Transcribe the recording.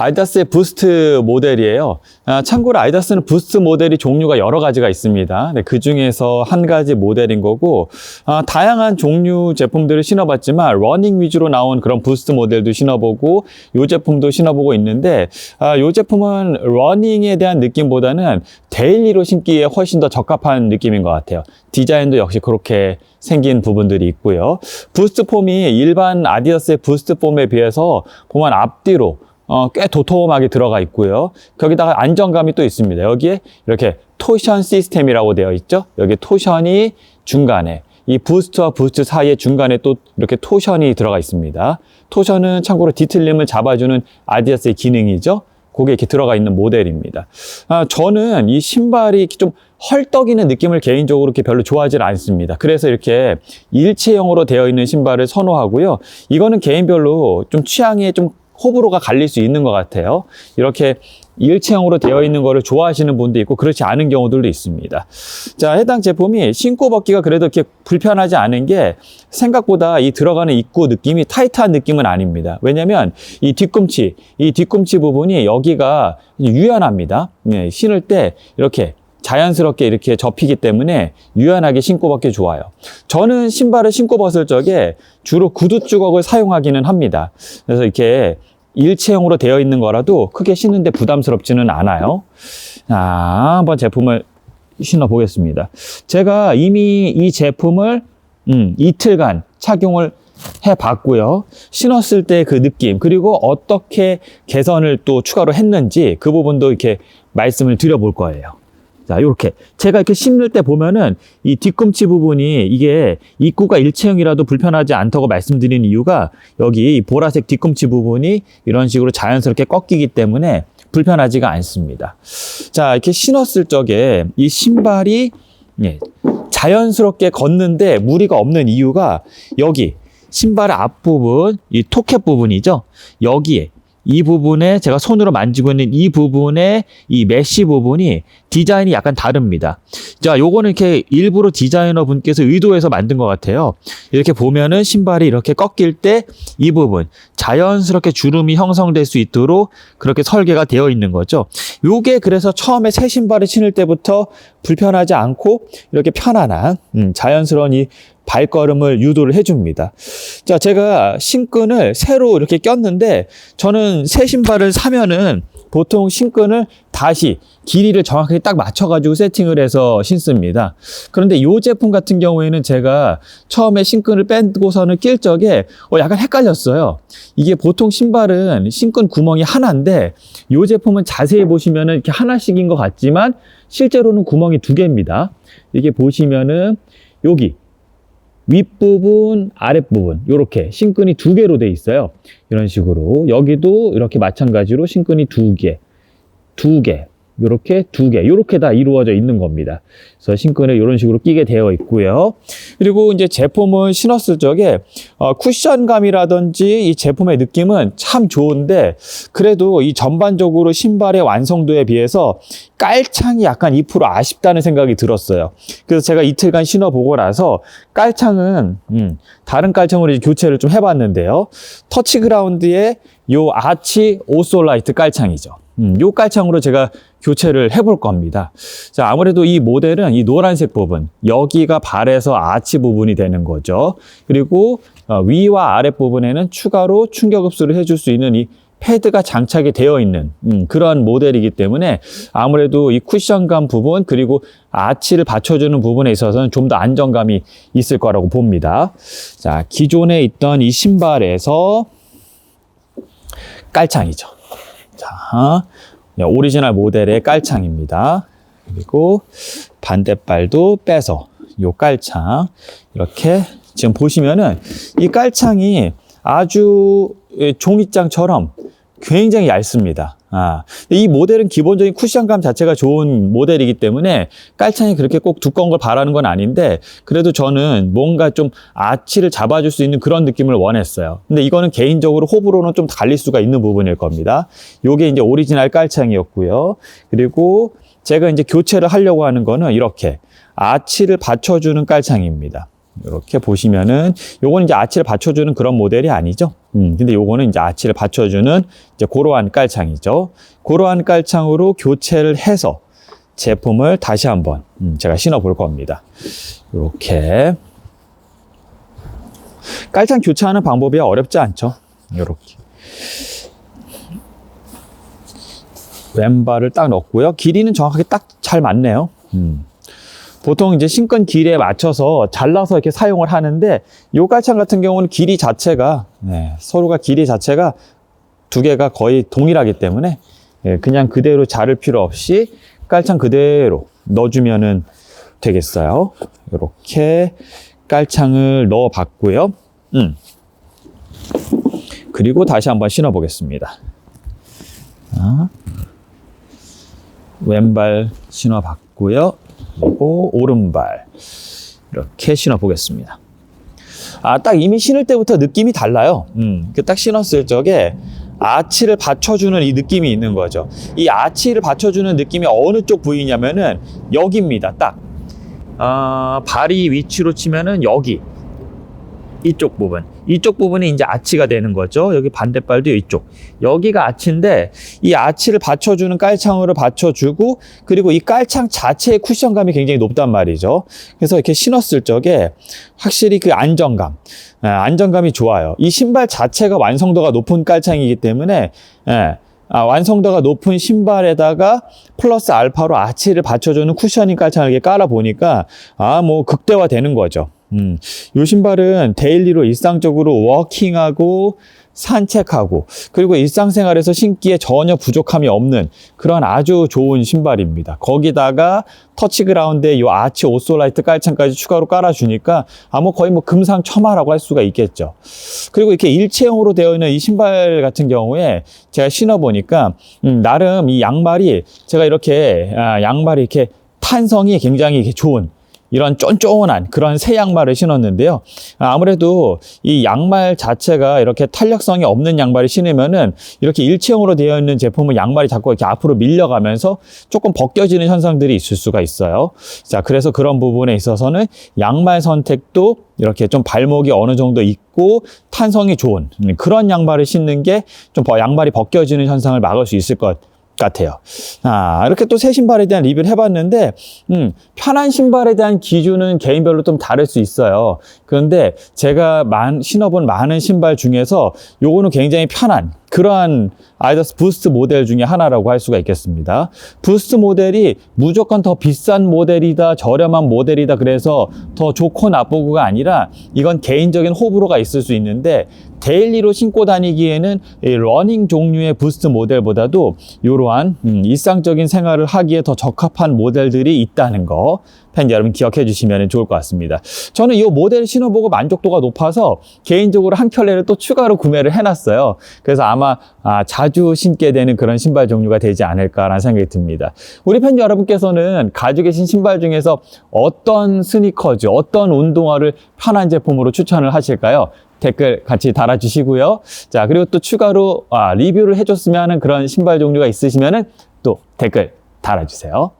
아디다스의 부스트 모델이에요. 아, 참고로 아디다스는 부스트 모델이 종류가 여러 가지가 있습니다. 네, 그 중에서 한 가지 모델인 거고, 아, 다양한 종류 제품들을 신어봤지만, 러닝 위주로 나온 그런 부스트 모델도 신어보고, 이 제품도 신어보고 있는데, 아, 이 제품은 러닝에 대한 느낌보다는 데일리로 신기에 훨씬 더 적합한 느낌인 것 같아요. 디자인도 역시 그렇게 생긴 부분들이 있고요. 부스트 폼이 일반 아디다스의 부스트 폼에 비해서 보면 앞뒤로 어, 꽤 도톰하게 들어가 있고요. 거기다가 안정감이 또 있습니다. 여기에 이렇게 토션 시스템이라고 되어 있죠. 여기 토션이 중간에 이 부스트와 부스트 사이에 중간에 또 이렇게 토션이 들어가 있습니다. 토션은 참고로 뒤틀림을 잡아주는 아디다스의 기능이죠. 그게 이렇게 들어가 있는 모델입니다. 아, 저는 이 신발이 좀 헐떡이는 느낌을 개인적으로 이렇게 별로 좋아하지 않습니다. 그래서 이렇게 일체형으로 되어 있는 신발을 선호하고요. 이거는 개인별로 좀 취향에 좀 호불호가 갈릴 수 있는 것 같아요. 이렇게 일체형으로 되어 있는 거를 좋아하시는 분도 있고 그렇지 않은 경우들도 있습니다. 자, 해당 제품이 신고 벗기가 그래도 이렇게 불편하지 않은 게 생각보다 이 들어가는 입구 느낌이 타이트한 느낌은 아닙니다. 왜냐면 이 뒤꿈치, 이 뒤꿈치 부분이 여기가 유연합니다. 네, 신을 때 이렇게 자연스럽게 이렇게 접히기 때문에 유연하게 신고 벗기 좋아요. 저는 신발을 신고 벗을 적에 주로 구두 주걱을 사용하기는 합니다. 그래서 이렇게 일체형으로 되어 있는 거라도 크게 신는데 부담스럽지는 않아요. 자, 한번 제품을 신어 보겠습니다. 제가 이미 이 제품을 음, 이틀간 착용을 해 봤고요. 신었을 때 그 느낌, 그리고 어떻게 개선을 또 추가로 했는지 그 부분도 이렇게 말씀을 드려볼 거예요. 자, 이렇게 제가 이렇게 심을 때 보면은 이 뒤꿈치 부분이 이게 입구가 일체형이라도 불편하지 않다고 말씀드린 이유가 여기 이 보라색 뒤꿈치 부분이 이런 식으로 자연스럽게 꺾이기 때문에 불편하지가 않습니다. 자, 이렇게 신었을 적에 이 신발이 예, 자연스럽게 걷는데 무리가 없는 이유가 여기 신발 앞부분, 이 토켓 부분이죠. 여기에 이 부분에 제가 손으로 만지고 있는 이 부분에 이 메쉬 부분이 디자인이 약간 다릅니다. 자, 요거는 이렇게 일부러 디자이너 분께서 의도해서 만든 것 같아요. 이렇게 보면은 신발이 이렇게 꺾일 때 이 부분 자연스럽게 주름이 형성될 수 있도록 그렇게 설계가 되어 있는 거죠. 요게 그래서 처음에 새 신발을 신을 때부터 불편하지 않고 이렇게 편안한 음, 자연스러운 이 발걸음을 유도를 해줍니다. 자, 제가 신끈을 새로 이렇게 꼈는데 저는 새 신발을 사면은 보통 신끈을 다시 길이를 정확하게 딱 맞춰가지고 세팅을 해서 신습니다. 그런데 이 제품 같은 경우에는 제가 처음에 신끈을 빼고서는 낄 적에 어, 약간 헷갈렸어요. 이게 보통 신발은 신끈 구멍이 하나인데 이 제품은 자세히 보시면은 이렇게 하나씩인 것 같지만 실제로는 구멍이 두 개입니다. 이게 보시면은 여기 윗부분, 아랫부분 이렇게 신끈이 두 개로 돼 있어요. 이런 식으로 여기도 이렇게 마찬가지로 신끈이 두 개, 두 개, 이렇게 두 개, 이렇게 다 이루어져 있는 겁니다. 그래서 신끈을 이런 식으로 끼게 되어 있고요. 그리고 이제 제품을 신었을 적에 어, 쿠션감이라든지 이 제품의 느낌은 참 좋은데 그래도 이 전반적으로 신발의 완성도에 비해서 깔창이 약간 2% 아쉽다는 생각이 들었어요. 그래서 제가 이틀간 신어보고 나서 깔창은 음, 다른 깔창으로 교체를 좀 해봤는데요. 터치그라운드의 요 아치 오솔라이트 깔창이죠. 음, 요 깔창으로 제가 교체를 해볼 겁니다. 자, 아무래도 이 모델은 이 노란색 부분, 여기가 발에서 아치 부분이 되는 거죠. 그리고 어, 위와 아랫 부분에는 추가로 충격 흡수를 해줄 수 있는 이 패드가 장착이 되어 있는 음, 그러한 모델이기 때문에 아무래도 이 쿠션감 부분 그리고 아치를 받쳐주는 부분에 있어서는 좀 더 안정감이 있을 거라고 봅니다. 자, 기존에 있던 이 신발에서 깔창이죠. 자, 네, 오리지널 모델의 깔창입니다. 그리고 반대발도 빼서 요 깔창 이렇게 지금 보시면은 이 깔창이 아주 예, 종이장처럼 굉장히 얇습니다. 아, 이 모델은 기본적인 쿠션감 자체가 좋은 모델이기 때문에 깔창이 그렇게 꼭 두꺼운 걸 바라는 건 아닌데 그래도 저는 뭔가 좀 아치를 잡아줄 수 있는 그런 느낌을 원했어요. 근데 이거는 개인적으로 호불호는 좀 갈릴 수가 있는 부분일 겁니다. 요게 이제 오리지널 깔창이었고요. 그리고 제가 이제 교체를 하려고 하는 거는 이렇게 아치를 받쳐주는 깔창입니다. 이렇게 보시면은 요거는 이제 아치를 받쳐주는 그런 모델이 아니죠. 음, 근데 요거는 이제 아치를 받쳐주는 이제 고러한 깔창이죠. 고러한 깔창으로 교체를 해서 제품을 다시 한번 음, 제가 신어 볼 겁니다. 이렇게 깔창 교체하는 방법이 어렵지 않죠. 이렇게 왼발을 딱 넣고요. 길이는 정확하게 딱 잘 맞네요. 음. 보통 이제 신건 길이에 맞춰서 잘라서 이렇게 사용을 하는데 요 깔창 같은 경우는 길이 자체가 네, 서로가 길이 자체가 두 개가 거의 동일하기 때문에 예, 그냥 그대로 자를 필요 없이 깔창 그대로 넣어주면은 되겠어요. 이렇게 깔창을 넣어 봤고요. 음. 그리고 다시 한번 신어 보겠습니다. 아. 왼발 신어 봤고요. 그리고 오른발 이렇게 신어 보겠습니다. 아, 딱 이미 신을 때부터 느낌이 달라요. 음, 그 딱 신었을 적에 아치를 받쳐주는 이 느낌이 있는 거죠. 이 아치를 받쳐주는 느낌이 어느 쪽 부위냐면은 여기입니다. 딱. 아, 발이 위치로 치면은 여기. 이쪽 부분. 이쪽 부분이 이제 아치가 되는 거죠. 여기 반대발도 이쪽. 여기가 아치인데 이 아치를 받쳐주는 깔창으로 받쳐주고 그리고 이 깔창 자체의 쿠션감이 굉장히 높단 말이죠. 그래서 이렇게 신었을 적에 확실히 그 안정감, 아, 안정감이 좋아요. 이 신발 자체가 완성도가 높은 깔창이기 때문에 예, 아, 완성도가 높은 신발에다가 플러스 알파로 아치를 받쳐주는 쿠셔닝 깔창을 이렇게 깔아 보니까 아 뭐 극대화 되는 거죠. 음, 요 신발은 데일리로 일상적으로 워킹하고 산책하고 그리고 일상생활에서 신기에 전혀 부족함이 없는 그런 아주 좋은 신발입니다. 거기다가 터치그라운드에 요 아치 오솔라이트 깔창까지 추가로 깔아주니까 아뭐 거의 뭐 금상첨화라고 할 수가 있겠죠. 그리고 이렇게 일체형으로 되어 있는 이 신발 같은 경우에 제가 신어보니까 음, 나름 이 양말이 제가 이렇게 아, 양말이 이렇게 탄성이 굉장히 좋은 이런 쫀쫀한 그런 새 양말을 신었는데요. 아무래도 이 양말 자체가 이렇게 탄력성이 없는 양말을 신으면은 이렇게 일체형으로 되어 있는 제품은 양말이 자꾸 이렇게 앞으로 밀려가면서 조금 벗겨지는 현상들이 있을 수가 있어요. 자, 그래서 그런 부분에 있어서는 양말 선택도 이렇게 좀 발목이 어느 정도 있고 탄성이 좋은 그런 양말을 신는 게 좀 양말이 벗겨지는 현상을 막을 수 있을 것 같아요. 아, 이렇게 또 새 신발에 대한 리뷰를 해봤는데, 음, 편한 신발에 대한 기준은 개인별로 좀 다를 수 있어요. 그런데 제가 만, 신어본 많은 신발 중에서 요거는 굉장히 편한 그러한 아이다스 부스트 모델 중에 하나라고 할 수가 있겠습니다. 부스트 모델이 무조건 더 비싼 모델이다, 저렴한 모델이다, 그래서 더 좋고 나쁘고가 아니라 이건 개인적인 호불호가 있을 수 있는데 데일리로 신고 다니기에는 이 러닝 종류의 부스트 모델보다도 이러한 음, 일상적인 생활을 하기에 더 적합한 모델들이 있다는 거 팬 여러분 기억해 주시면 좋을 것 같습니다. 저는 이 모델 신어보고 만족도가 높아서 개인적으로 한 켤레를 또 추가로 구매를 해놨어요. 그래서 아마 아, 자주 신게 되는 그런 신발 종류가 되지 않을까라는 생각이 듭니다. 우리 팬 여러분께서는 가지고 계신 신발 중에서 어떤 스니커즈, 어떤 운동화를 편한 제품으로 추천을 하실까요? 댓글 같이 달아주시고요. 자, 그리고 또 추가로 아, 리뷰를 해줬으면 하는 그런 신발 종류가 있으시면은 또 댓글 달아주세요.